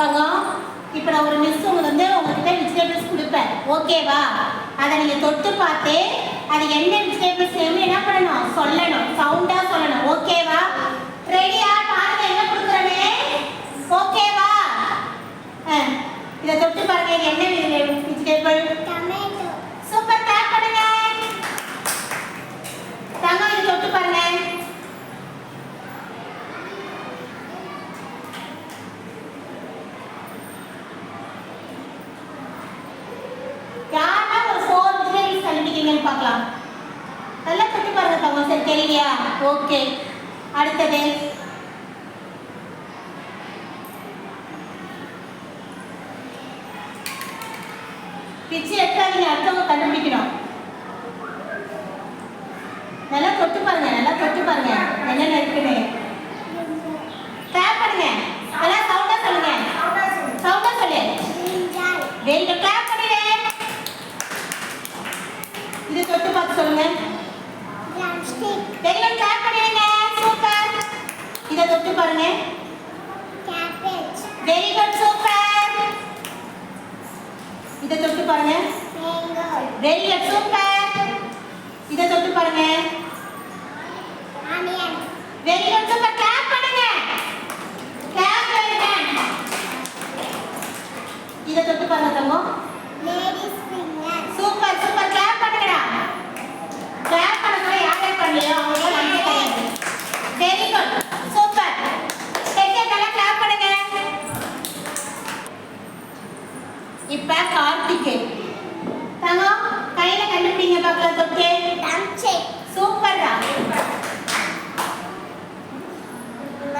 தங்கம் இப்போ நான் ஒரு மிஸ் உங்களுக்கு வந்து உங்ககிட்ட வெஜிடபிள்ஸ் கொடுப்பேன். ஓகேவா அதை நீங்கள் தொட்டு பார்த்து அது என்ன வெஜிடபிள்ஸ் நேம்னு என்ன பண்ணணும்? சொல்லணும். சவுண்டாக சொல்லணும். ஓகேவா ரெடியா பாருங்க என்ன கொடுக்குறேனே? ஓகேவா ஆ, இதை தொட்டு பாருங்க என்ன வெஜிடபிள் டொமேட்டோ சூப்பர் டேப் பண்ணுங்க தங்கம் இது தொட்டு பாருங்க யாரா ஒரு ஃபோர் வெஜிடபிள்ஸ் கண்டுபிடிக்கீங்கன்னு பார்க்கலாம் நல்லா தொட்டு பாருங்க தங்கம் சரி தெரியலையா ஓகே. அடுத்தது. பிச்சு எடுக்காதீங்க அடுத்தவங்க கண்டுபிடிக்கணும். நல்லா தொட்டு பாருங்க நல்லா தொட்டு பாருங்க. என்னென்ன இருக்குன்னு. கிளாப் பண்ணுங்க. நல்லா சவுண்டா சொல்லுங்க. சவுண்டா சொல்லு. குட் கிளாப் பண்ணுங்க. இது தொட்டு பார்த்து சொல்லுங்க. குட் கிளாப் பாருங்க. வெரி குட் சூப்பர் இதை தொட்டு பாருங்க. வெரி குட் சூப்பர் இதை தொட்டு பாருங்க. வெரி குட் சூப்பர் கிளாப் பண்ணுங்க. கிளாப் பண்ணுங்க. இதை தொட்டு பாருங்க தங்கம். Ladies finger super super clap பண்ணக்கூட யார் யார் பண்ணலையோ அவங்க நம்பிக்கை கிடையாது வெரி குட் சூப்பர் செகண்ட் எல்லாம் கிளாப் பண்ணுங்க இப்ப கார்த்திகை தங்கம் கையில கண்டுபிடிங்க பார்க்கலாம் தொட்டு டம்ஸ்டிக் சூப்பர்டா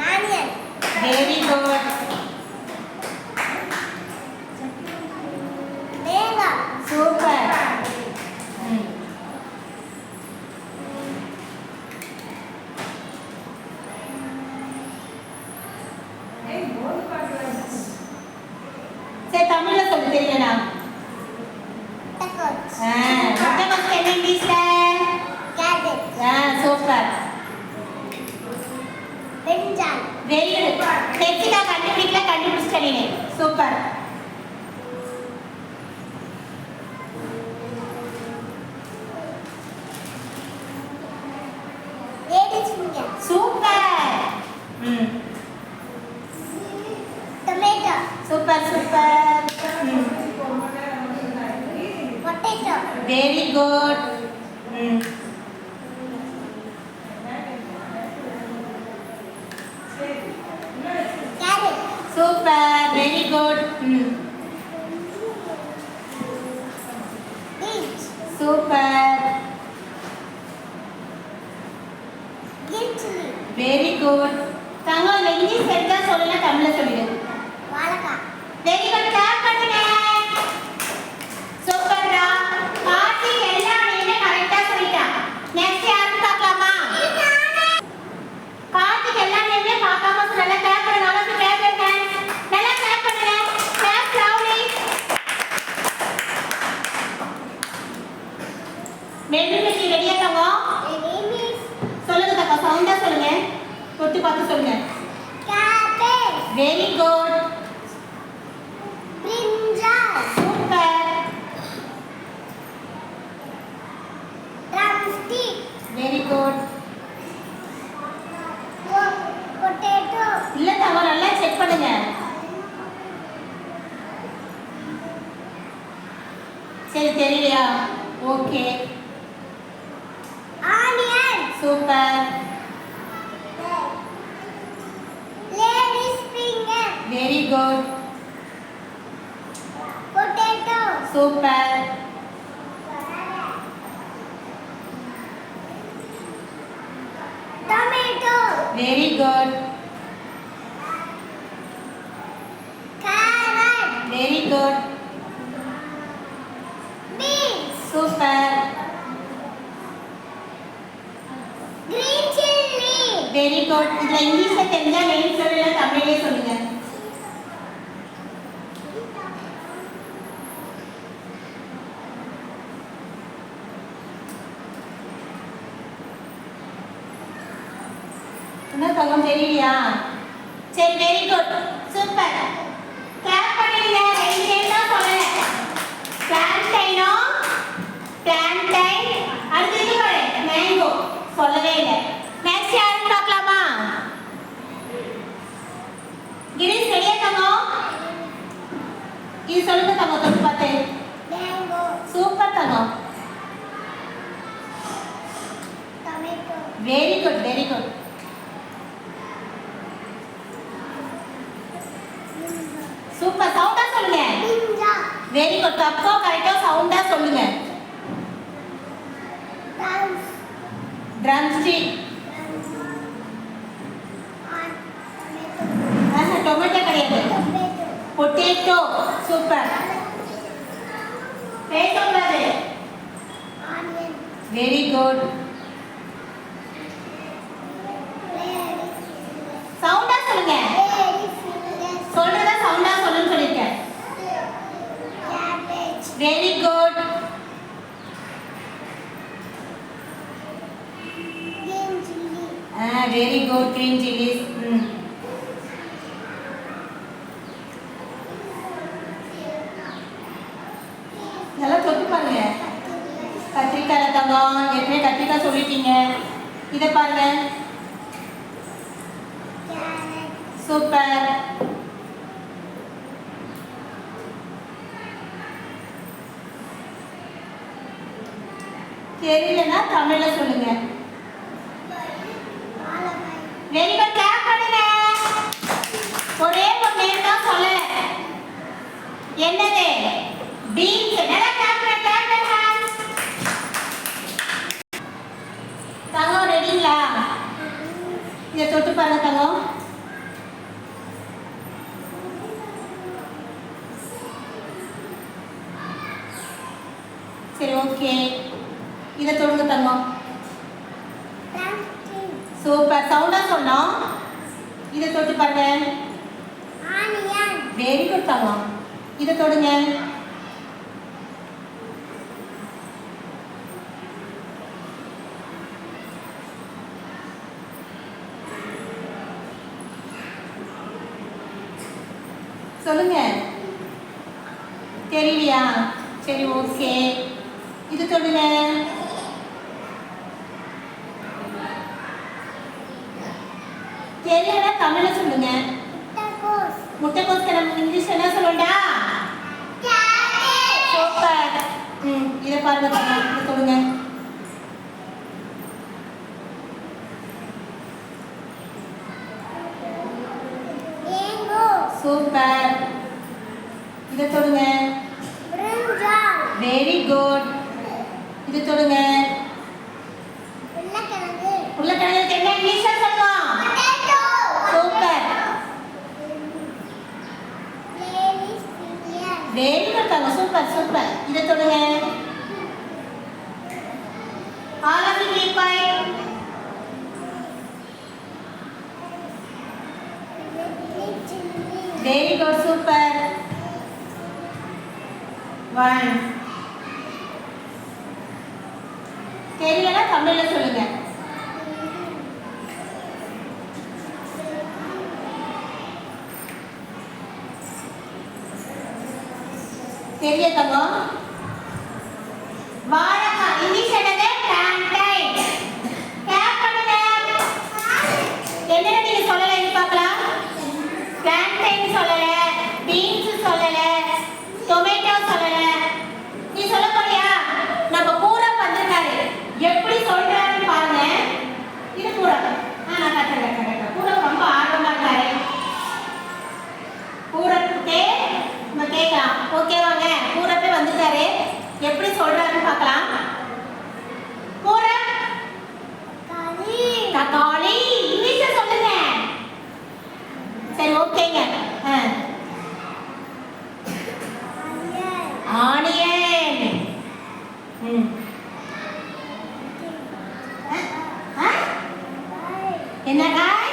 onion very good mango super ம். சரி தமிழ்ல சொல்லு தெரியலடா டக்கோஸ் ஆ, முட்டைக்கோஸ் என்ன இங்கிலீஷ்ல கேபேஜ் ஆ சூப்பர் பிரிஞ்சால் வெரி குட் டெக்ஸ்டா கண்டுபிடிக்கல கண்டுபிடிச்சிட்ட நீ சூப்பர் லேடிஸ் ஃபிங்கர் சூப்பர் ம் டொமேட்டோ சூப்பர் சூப்பர் ம் பொட்டேட்டோ வெரி குட் ம் carrot beans super green chilli very good தங்கம் இந்த இங்கிலீஷ் தெரிஞ்சா சொல்லுங்க தமிழ்ல சொல்லிடு வாழைக்காய் வெரி குட் கிளாப் பண்ணுங்க சூப்பர்டா கார்த்திக் எல்லா நீங்க கரெக்டா சொல்லிட்டான் நெக்ஸ்ட் யாருக்கு பார்க்கலாமா கார்த்திக் எல்லா நீங்க பார்க்காம சொல்லல கிளாப் பண்ணுங்க நல்லா கிளாப் பண்ணுங்க நல்லா கிளாப் பண்ணுங்க கிளாப் லவுலி மெல்லுமிக்கி ரெடியா தங்கம் லேடிஸ் சொல்லுங்க தக்கா சவுண்டா சொல்லுங்க தொட்டு பார்த்து சொல்லுங்க cabbage very good brinjal super drumstick very good potato இல்ல தவறு நல்லா செக் பண்ணுங்க சரி தெரியலையா okay onion super ladies finger very good potato super tomato very good carrot very good beans super green chilli very good இதுல இங்கிலீஷ்ல தெரிஞ்சா name சொல்லல தமிழ்லயே சொல்லுங்க தெரியுமியா சரி வெரி குட் சூப்பர் கிளாப் பண்ணுங்க ரெண்டு நேம் தான் சொல்லல. பிளான்டைனோ பிளான்டைன் அடுத்து இது மேங்கோ சொல்லவே இல்லை. நெக்ஸ்ட் யாருன்னு பார்க்கலாமா? கிரீஷ் ரெடியா தங்கோ? இது சொல்லுங்க தங்கோ தொட்டு பார்த்து. Super தங்கோ. Very good very good super சவுண்டா சொல்லுங்க. வெரி குட் தப்போ கரெக்டோ சவுண்டா சொல்லுங்க. ட்ரம் ஸ்டிக் டொமேட்டோ கிடையாது. பொட்டேட்டோ சூப்பர் பேசக்கூடாது. வெரி குட் லேடி சவுண்டா சொல்லுங்க லேடி ஃபிங்கர்ஸ் சொல்றத சவுண்டா சொல்லுன்னு சொல்லிருக்கேன் cabbage very good green chilli very good. Good chilies. Mm. நல்லா தொட்டு பாருங்க கத்திரிக்காய் தங்கம் ஏற்கனவே கத்திரிக்காய் சொல்லிட்டீங்க இதை பாருங்க சூப்பர் தெரியலன்னா தமிழ்ல சொல்லுங்க வெரி குட் கிளாப் பண்ணுங்க. ஒரே ஒரு தான் என்னது? பீன்ஸ் நல்லா கிளாப் பண்ண கிளாப் தங்கம் ரெடிங்களா? இதை தொட்டு பாருங்க தங்கம். சரி ஓகே இதை தொடுங்க தங்கம். சூப்பர் சவுண்டா சொன்னோம் இதை தொட்டு பாருங்க. வெரி குட் தங்கம் இதை தொடுங்க. சொல்லுங்க. தெரியலையா? சரி ஓகே இது தொடுங்க. தெரியலன்னா தமிழ்ல சொல்லுங்க. முட்டைக்கோஸ். நம்ம இங்கிலீஷ் என்ன சொல்லணும்டா கேரட். சூப்பர் ம் இதை பாருங்க பாருங்க மேங்கோ. சூப்பர். இதை பிரிஞ்சால். வெரி குட் இது தொடுங்க உருளைக்கிழங்கு உருளைக்கிழங்கு என்ன இங்கிலீஷ்ல சொல்லலாம் potato super ladies finger very super super இதை தொடுங்க all of you keep quiet red chilli very good சொல்லுங்க தெரிய தங்கம் வாழைக்காய் இங்கிலீஷ் என்னது பிளான்டைன் கேப் பண்ணுங்க என்னென்ன நீங்க சொல்லல இங்க பார்க்கலாம் பிளான்டைன் சொல்லல பீன்ஸ் சொல்லல டொமேட்டோ சொல்லல நீ சொல்ல போறியா நம்ம பூரம் வந்திருக்காரு எப்படி சொல்றாருன்னு பாருங்க இது பூரம் ஆ நான் கட்டுறேன் கட்டுறேன் பூரம் ரொம்ப ஆர்வமா இருக்காரு பூரத்துக்கே நம்ம கேட்கலாம் ஓகேவாங்க பூரப்பே வந்துட்டாரு எப்படி சொல்றாருன்னு பார்க்கலாம். கறி. தக்காளி. இங்கிலீஷ்ல சொல்லுங்க. சரி ஓகேங்க. ஆனியன்? என்ன காய்?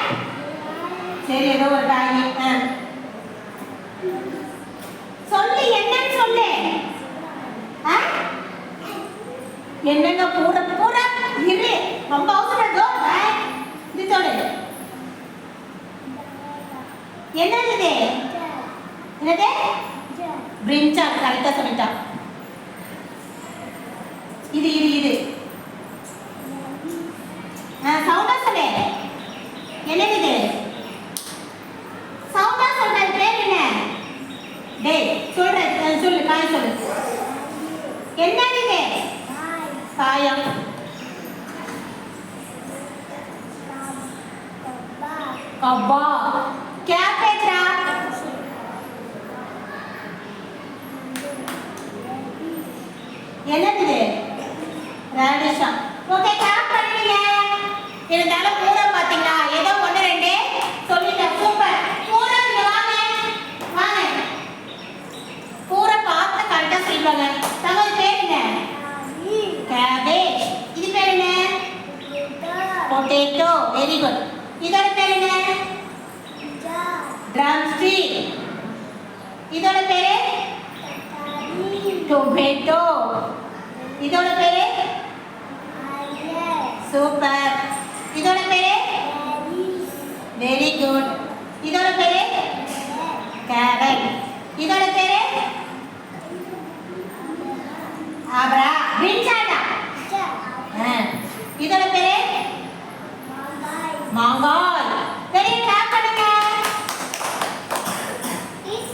சரி ஏதோ ஒரு காய். சொல்லு என்னன்னு சொல்லு. என்னங்க பூர பூர இரு. ரொம்ப அவசரம் இதோ, ஆ. இது சொல்லு என்னது இது? என்னது? பிரிஞ்சால் கரெக்டாக சொல்லிட்டான் இது இது இது ஆ சவுண்டா சொல்லு என்னது இது சவுண்டா சொல்ற பேர் என்ன டேய் சொல்ற சொல்லு காய் சொல்லு என்னது இது காய் காயம் கப்பா கப்பா கேபேஜா என்னது இது? ஓகே டாப் பண்ணுவீங்க இருந்தாலும் பூரா பாத்தீங்களா ஏதோ ஒன்று ரெண்டு. சொல்லிட்டேன் சூப்பர் பூரா இங்க வாங்க. வாங்க. பூரா பார்த்து கரெக்டா சொல்லுவாங்க. தங்க பேர் என்ன? கேபேஜ் இது பேர் என்ன? பொட்டேட்டோ வெரி குட் இதோட பேர் என்ன? ட்ரம் ஸ்டிக் இதோட பேரு? டொமேட்டோ இதோட பேரு? சூப்பர். இதோட பேரு? Very good. இதோட பேரு? கேரட் இதோட பேரு? அபரா பிரிஞ்சாடா ஜா இதோட பேரு? மாங்காய் மாங்காய் பெரிய கிளாப் பண்ணுங்க இஸ்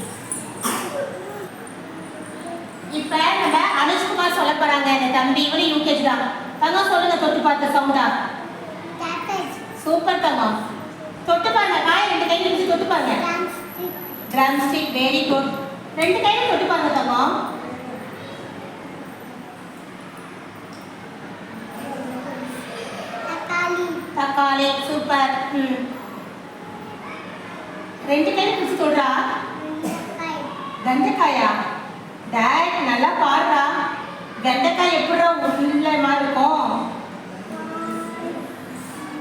இப்ப நம்ம அனுஷ்குமார் சொல்ல போறாங்க இந்த தம்பி இவரு யூகேஜி தான். தங்கம் சொல்லுங்க தொட்டு பார்த்த சவுண்டா சூப்பர் தங்கம் தொட்டு பாருங்க காய் ரெண்டு கையில வச்சு தொட்டு பாருங்க. ட்ரம் ஸ்டிக் வெரி குட் ரெண்டு கையில தொட்டு பாருங்க தங்கம் தக்காளி. சூப்பர் ம். ரெண்டு கையில பிடிச்சி தொடுறா? வெண்டைக்காயா. டேட் நல்லா பாடுறா. வெண்டைக்காய் எப்படிடா உள்ள மாதிரி இருக்கும்?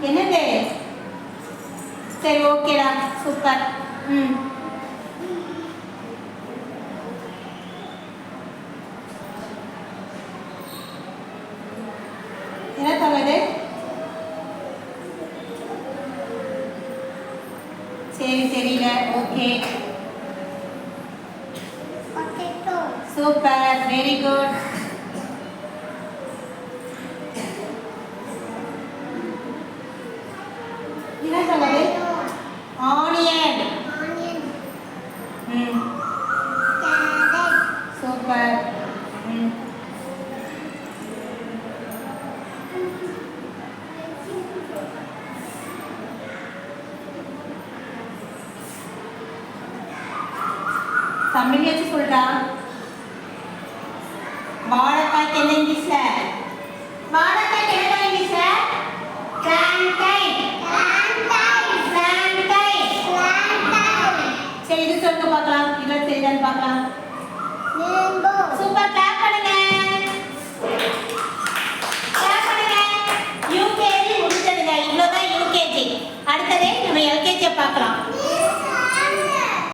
என்னது? சரி ஓகேடா சூப்பர். ம் என்ன தவறு சரி தெரியல okay potato super very good என்ன தவறு ஆனியன் ம். சூப்பர் ம். தமிழ் வச்சு சொல்றா? வாழைக்காய்க்கு என்ன இங்கிலீஷ்ல? வாழைக்காய்க்கு என்ன இங்கிலீஷ்ல பிளான்டைன் பிளான்டைன் பிளான்டைன் பிளான்டைன் சரி பார்க்கலாம். இதுல தெரியுதான்னு பார்க்கலாம். சூப்பர் கிளாப் பண்ணுங்க. கிளாப் பண்ணுங்க. யூகேஜி முடிஞ்சதுங்க. இவ்வளவுதான் யூகேஜி அடுத்ததே நம்ம எல்கேஜியை பார்க்கலாம்.